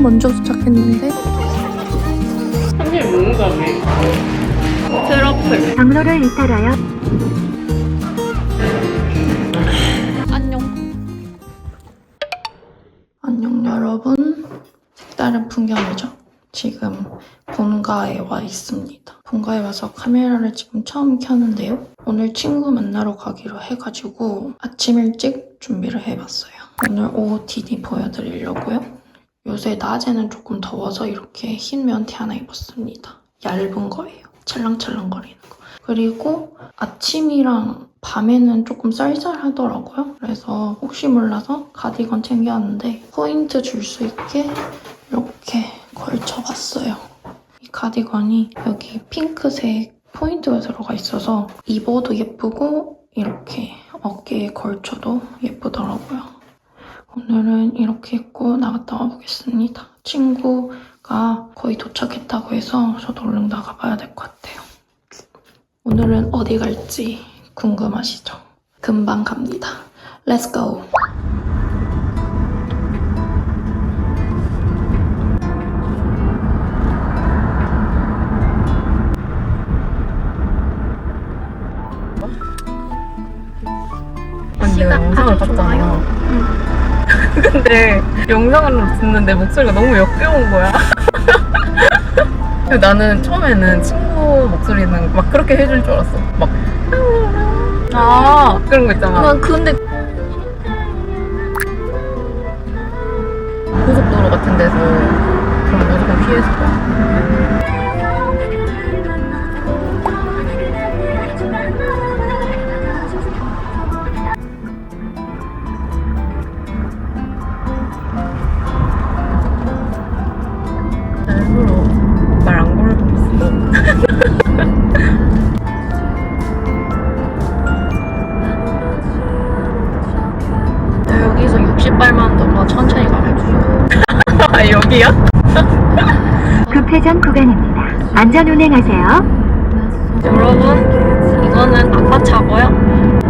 10분 먼저 도착했는데. 한일 모음감이 트러플 경로를 이탈하여 안녕. 안녕 여러분. 색다른 풍경이죠. 지금 본가에 와 있습니다. 본가에 와서 카메라를 지금 처음 켰는데요. 오늘 친구 만나러 가기로 해가지고 아침 일찍 준비를 해봤어요. 오늘 OOTD 보여드리려고요 요새 낮에는 조금 더워서 이렇게 흰 면티 하나 입었습니다 얇은 거예요 찰랑찰랑거리는 거 그리고 아침이랑 밤에는 조금 쌀쌀하더라고요. 그래서 혹시 몰라서 가디건 챙겨왔는데 포인트 줄 수 있게 이렇게 걸쳐봤어요. 이 가디건이 여기 핑크색 포인트가 들어가 있어서 입어도 예쁘고 이렇게 어깨에 걸쳐도 예쁘더라고요. 오늘은 이렇게 입고 나갔다 와보겠습니다. 친구가 거의 도착했다고 해서 저도 얼른 나가봐야 될 것 같아요. 오늘은 어디 갈지 궁금하시죠? 금방 갑니다. Let's go! 시간 영상을 봤잖아 좋아요. 근데 영상으로 듣는데 목소리가 너무 역겨운 거야. 나는 처음에는 친구 목소리는 막 그렇게 해줄 줄 알았어. 막 아, 그런 거 있잖아. 난 근데 고속도로 같은 데서 그럼 무조건 피했을 거 급회전 구간입니다. 안전 운행하세요. 여러분, 이거는 아빠 차고요.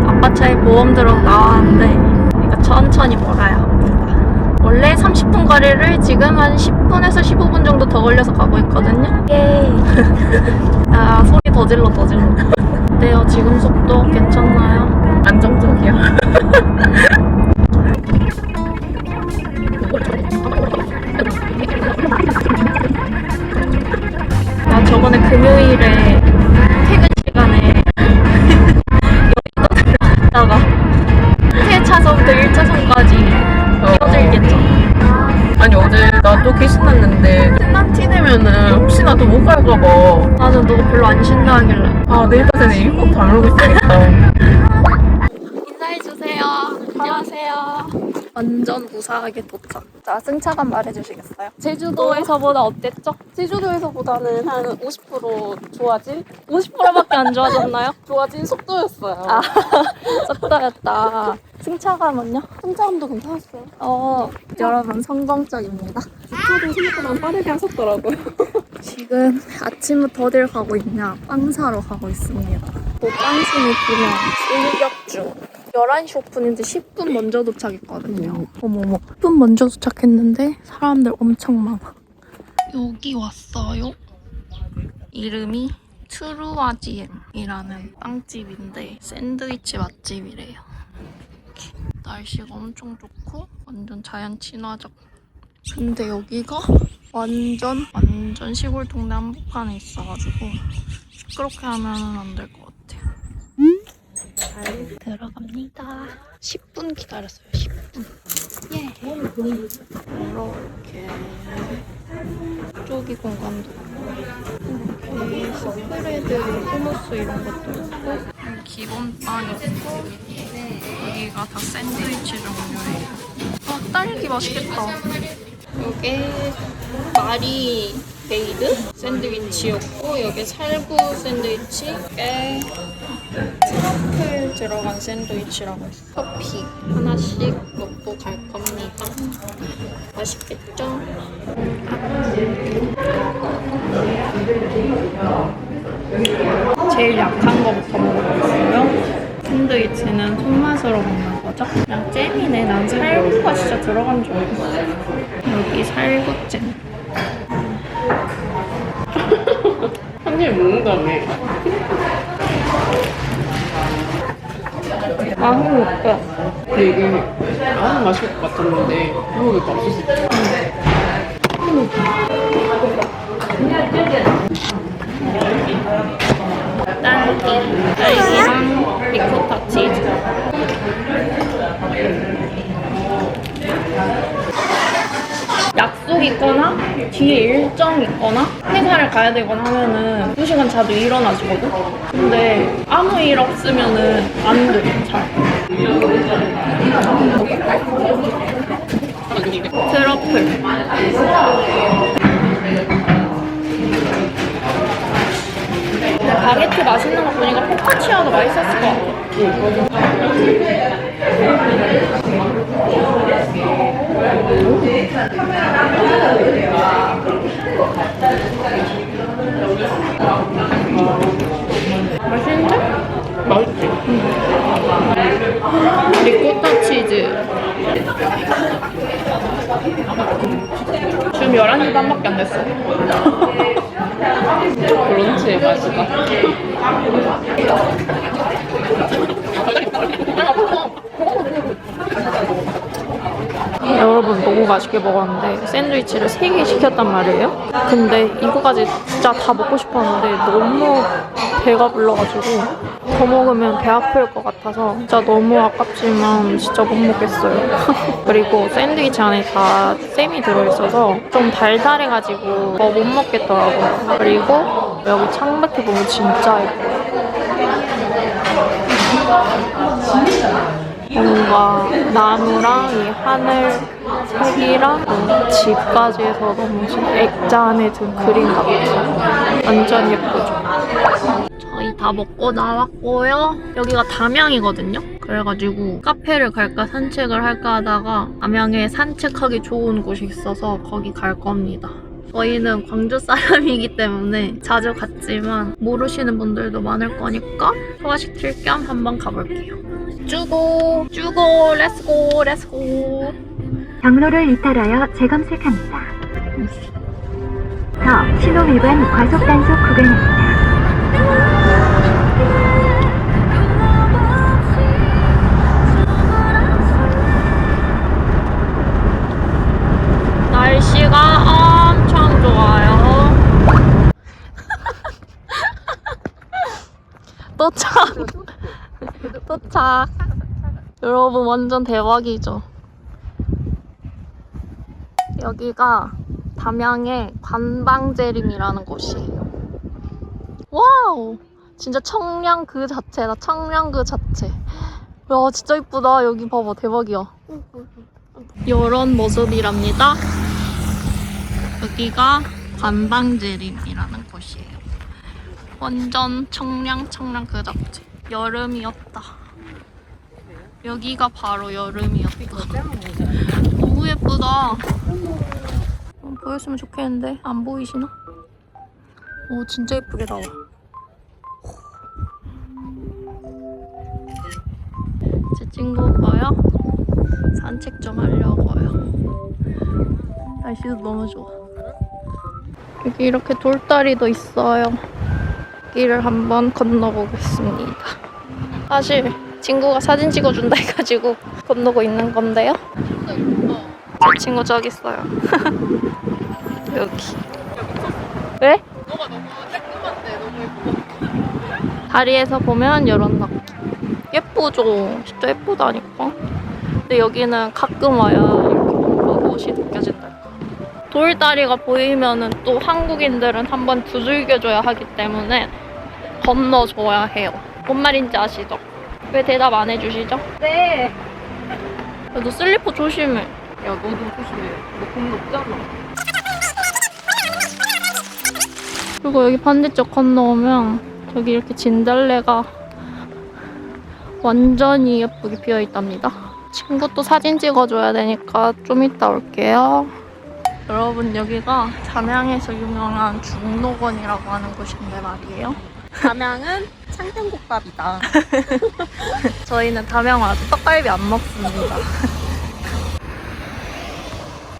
아빠 차에 보험 들어 나왔는데 이거 천천히 몰아야 합니다. 원래 30분 거리를 지금 한 10분에서 15분 정도 더 걸려서 가고 있거든요. 예. 아, 소리 더 질러, 더 질러. 어때요? 지금 속도 괜찮나요? 안정적이야 금요일에 퇴근 시간에 여의도 들어갔다가 세차선부터 1차선까지 뛰어들겠죠. 아니 어제 나또 귀신났는데 신난 티 내면은 혹시나 또 못 갈까봐 나는 너 별로 안 신나하길래. 아 내일까지 는 이거 다르고 있어야겠다 인사해주세요. 안녕하세요. 완전 무사하게 도착. 자, 승차감 말해주시겠어요? 제주도에서보다 어땠죠? 제주도에서보다는 한 50% 좋아진? 50%밖에 안 좋아졌나요? 좋아진 속도였어요. 아, 썩다였다. 승차감은요? 승차감도 괜찮았어요. 어, 여러분 성공적입니다. 저도 생각보다 빠르게 하셨더라고요. 지금 아침부터 어딜 가고 있냐? 빵 사러 가고 있습니다. 보면 일격 중. 11시 오픈인데 10분 먼저 도착했거든요. 어머머. 10분 먼저 도착했는데 사람들 엄청 많아. 여기 왔어요. 이름이 트루아지엠이라는 빵집인데 샌드위치 맛집이래요. 날씨가 엄청 좋고 완전 자연 친화적. 근데 여기가 완전 완전 시골 동네 한복판에 있어가지고 시끄럽게 하면은 안될 것 같아요. 들어갑니다. 10분 기다렸어요. 10분. 예. 이렇게 저기 공간도 있고 이렇게 스프레드, 후무스 이런 것도 있고 기본 빵 있고 여기가 다 샌드위치 종류예요. 아 딸기 맛있겠다. 이게 마리 베이드 샌드위치였고 여기 살구 샌드위치 깨 트러플 들어간 샌드위치라고 했어 커피 하나씩 먹고 갈 겁니다 맛있겠죠? 제일 약한 거부터 먹어보고요 샌드위치는 손맛으로 먹는 거 거죠? 그냥 잼이네. 난 살구가 진짜 들어간 줄 알았어. 여기 살구잼. 한 입 먹는다며. 아, 그러니까. 근데 이게 나는 맛있을 것 같았는데 해보니까 없었어. 딸기, 딸기랑 리코타 치즈. 약속 있거나 뒤에 일정 있거나 회사를 가야 되거나 하면은 2시간 자도 일어나지거든? 근데 아무 일 없으면은 안 돼, 잘. 트러플. 바게트 맛있는 거 보니까 포카치아도 맛있었을 것 같아. 맛있는데? 맛있지? 리코타 치즈. 지금 11시 반밖에 안 됐어. 브런치의 맛이다. 여러분 너무 맛있게 먹었는데 샌드위치를 3개 시켰단 말이에요. 근데 이거까지 진짜 다 먹고 싶었는데 너무 배가 불러가지고 더 먹으면 배 아플 것 같아서 진짜 너무 아깝지만 진짜 못 먹겠어요. 그리고 샌드위치 안에 다 쌤이 들어있어서 좀 달달해가지고 더 못 먹겠더라고요. 그리고 여기 창밖에 보면 진짜 예뻐요. 뭔가 나무랑 이 하늘 색이랑 또 집까지 해서 너무 액자 안에 든 그림 같아요. 완전 예쁘죠? 저희 다 먹고 나왔고요. 여기가 담양이거든요. 그래가지고 카페를 갈까 산책을 할까 하다가 담양에 산책하기 좋은 곳이 있어서 거기 갈 겁니다. 저희는 광주 사람이기 때문에 자주 갔지만 모르시는 분들도 많을 거니까 소화시킬 겸 한번 가볼게요. 쭈고 쭈고 렛츠고 렛츠고 경로를 이탈하여 재검색합니다. 더 신호 위반 과속 단속 구간입니다. 날씨가 엄청 좋아요. 도착. 도착. 여러분 완전 대박이죠. 여기가 담양의 관방재림이라는 곳이에요. 와우! 진짜 청량 그 자체다. 청량 그 자체. 야, 진짜 이쁘다. 여기 봐봐. 대박이야. 이런 모습이랍니다. 여기가 관방재림이라는 곳이에요. 완전 청량 청량 그 자체. 여름이었다. 여기가 바로 여름이었다. 너무 예쁘다. 어, 보였으면 좋겠는데 안 보이시나? 오 진짜 예쁘게 나와. 제 친구가요 산책 좀 하려고요. 날씨도 너무 좋아. 여기 이렇게 돌다리도 있어요. 길을 한번 건너보겠습니다. 사실 친구가 사진 찍어준다 해가지고 건너고 있는 건데요. 제 친구 저기 있어요. 여기. 왜? 너가 너무 깔끔한데 너무 예뻐. 다리에서 보면 이런 느낌. 예쁘죠? 진짜 예쁘다니까. 근데 여기는 가끔 와야 이렇게 멋이 느껴진달까. 돌다리가 보이면은 또 한국인들은 한번 두들겨줘야 하기 때문에 건너줘야 해요. 뭔 말인지 아시죠? 왜 대답 안 해주시죠? 네. 너 슬리퍼 조심해. 야 너도 조심해. 너공 높잖아. 그리고 여기 반대쪽 건너오면 저기 이렇게 진달래가 완전히 예쁘게 피어 있답니다. 친구 또 사진 찍어줘야 되니까 좀 이따 올게요. 여러분 여기가 담양에서 유명한 중록원이라고 하는 곳인데 말이에요. 담양은 창경국밥이다. 저희는 담양 와서 떡갈비 안 먹습니다.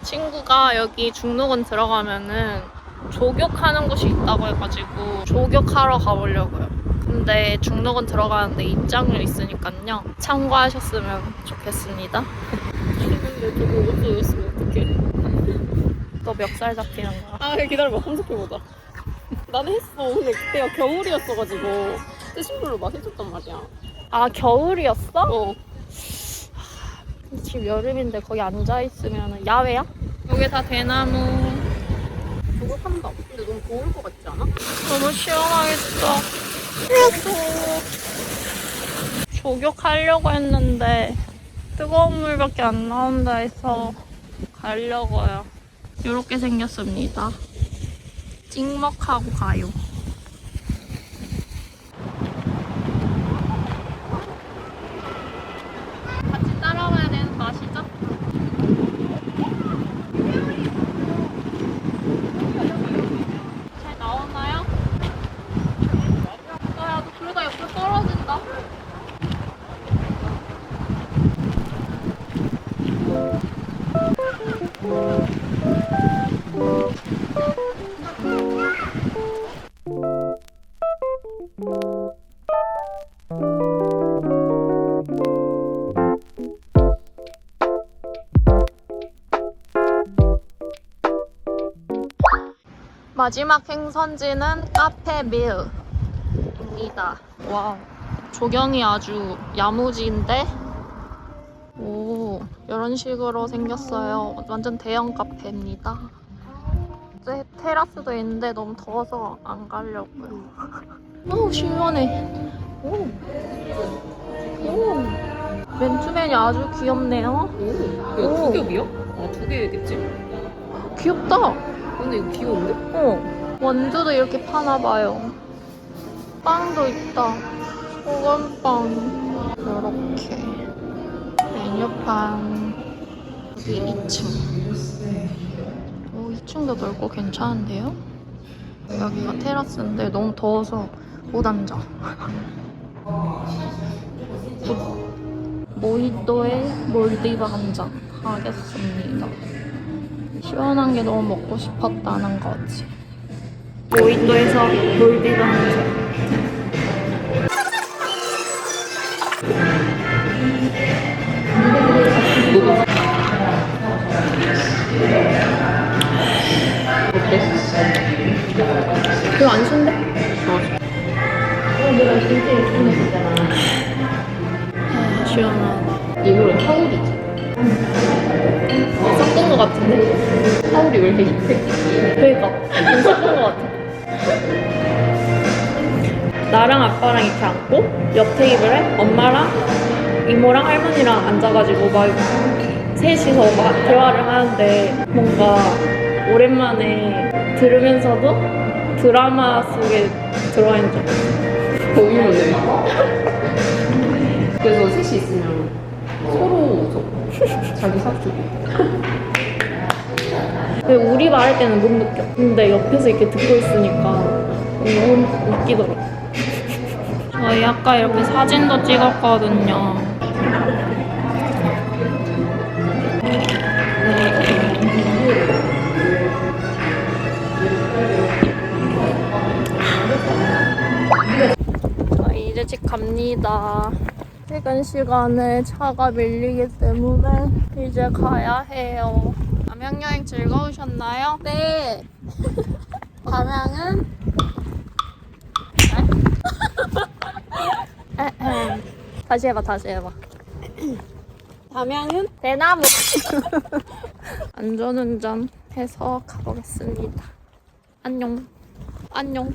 친구가 여기 중록원 들어가면은 조격하는 곳이 있다고 해가지고 조격하러 가보려고요. 근데 중록원 들어가는데 입장료 있으니까요. 참고하셨으면 좋겠습니다. 근데 저거 없어졌으면 어떡해. 또 멱살 잡히는 거야. 아 기다려봐 검색해보자. 나는 했어. 근데 그때가 겨울이었어가지고 뜨신 물로 막 해줬단 말이야. 아 겨울이었어? 어. 지금 여름인데 거기 앉아 있으면 야외야? 여기 다 대나무. 그거 한다. 근데 너무 더울 것 같지 않아? 너무 시원하겠어. 조격하려고 했는데 뜨거운 물밖에 안 나온다 해서 가려고요. 이렇게 생겼습니다. 찍먹하고 가요. 마지막 행선지는 카페 밀입니다. 와, 조경이 아주 야무지인데? 오, 이런 식으로 생겼어요. 완전 대형 카페입니다. 네, 테라스도 있는데 너무 더워서 안 가려고요. 오, 시원해. 오. 오. 맨투맨이 아주 귀엽네요. 오. 오. 이거 두 겹이야? 아, 두 개겠지? 귀엽다. 근데 이거 귀여운데? 어, 원두도 이렇게 파나봐요. 빵도 있다. 소금빵. 이렇게. 메뉴판. 여기 2층. 오, 2층도 넓고 괜찮은데요? 여기가 테라스인데 너무 더워서 못 앉아. 모히또에 몰디브 한 잔 하겠습니다. 시원한 게 너무 먹고 싶었다는 거지. 한 잔. 별 왜 이렇게 좀 섞은 거 같아. 나랑 아빠랑 이렇게 앉고 옆 테이블에 엄마랑 이모랑 할머니랑 앉아가지고 막 셋이서 막 대화를 하는데 뭔가 오랜만에 들으면서도 드라마 속에 들어와 있는 줄 알았어. 보이는데. 그래서 셋이 있으면 서로. 자기 사주고. 근데 우리 말할 때는 못 느껴. 근데 옆에서 이렇게 듣고 있으니까 너무 웃기더라고. 저희 아까 이렇게 사진도 찍었거든요. 저희 이제 집 갑니다. 퇴근 시간에 차가 밀리기 때문에 이제 가야 해요. 남양 여행 즐거우셨나요? 네. 담양은. 다시 해봐, 다시 해봐. 담양은? 대나무. 안전운전 해서 가보겠습니다. 안녕. 안녕.